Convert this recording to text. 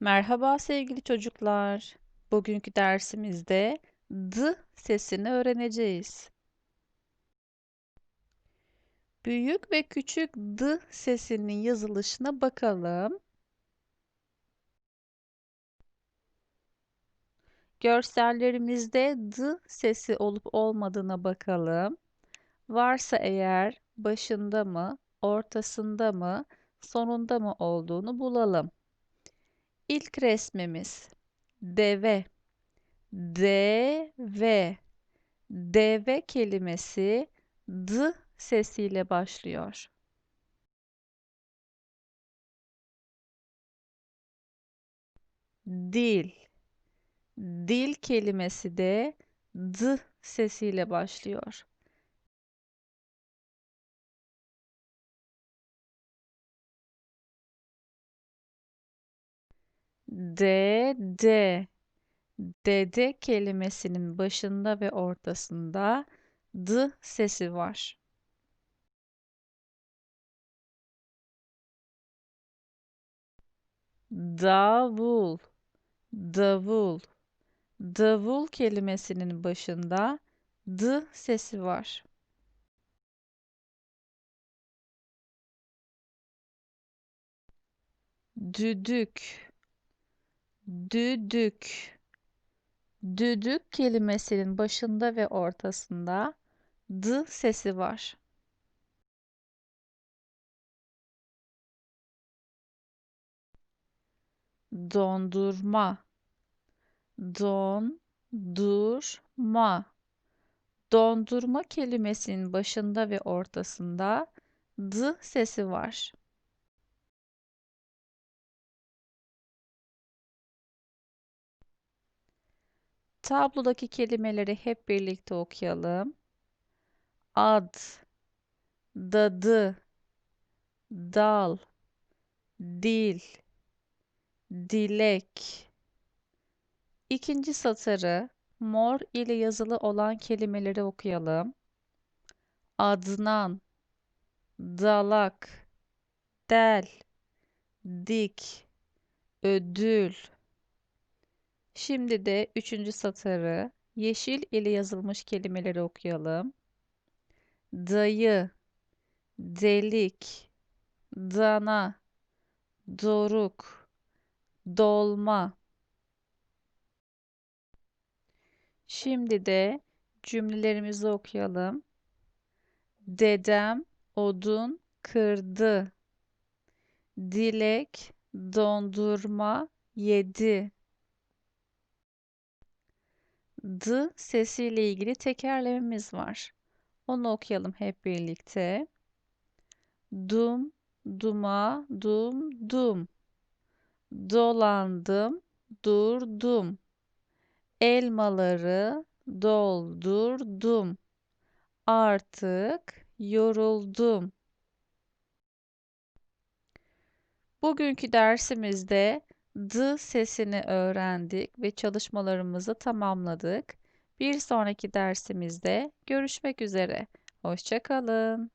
Merhaba sevgili çocuklar. Bugünkü dersimizde d sesini öğreneceğiz. Büyük ve küçük d sesinin yazılışına bakalım. Görsellerimizde d sesi olup olmadığına bakalım. Varsa eğer başında mı, ortasında mı, sonunda mı olduğunu bulalım. İlk resmimiz deve. Deve. Deve kelimesi d sesiyle başlıyor. Dil. Dil kelimesi de d sesiyle başlıyor. Dede. Dede kelimesinin başında ve ortasında d sesi var. Davul. Davul. Davul kelimesinin başında d sesi var. Düdük. Düdük. Düdük kelimesinin başında ve ortasında d sesi var. Dondurma. Don-dur-ma. Dondurma kelimesinin başında ve ortasında d sesi var. Tablodaki kelimeleri hep birlikte okuyalım. Ad, dadı, dal, dil, dilek. İkinci satırı mor ile yazılı olan kelimeleri okuyalım. Adnan, dalak, del, dik, ödül. Şimdi de üçüncü satırı yeşil ile yazılmış kelimeleri okuyalım. Dayı, delik, dana, doruk, dolma. Şimdi de cümlelerimizi okuyalım. Dedem odun kırdı. Dilek dondurma yedi. D sesiyle ilgili tekerlememiz var. Onu okuyalım hep birlikte. Dum, duma, dum, dum. Dolandım, durdum. Elmaları doldurdum. Artık yoruldum. Bugünkü dersimizde d sesini öğrendik ve çalışmalarımızı tamamladık. Bir sonraki dersimizde görüşmek üzere. Hoşça kalın.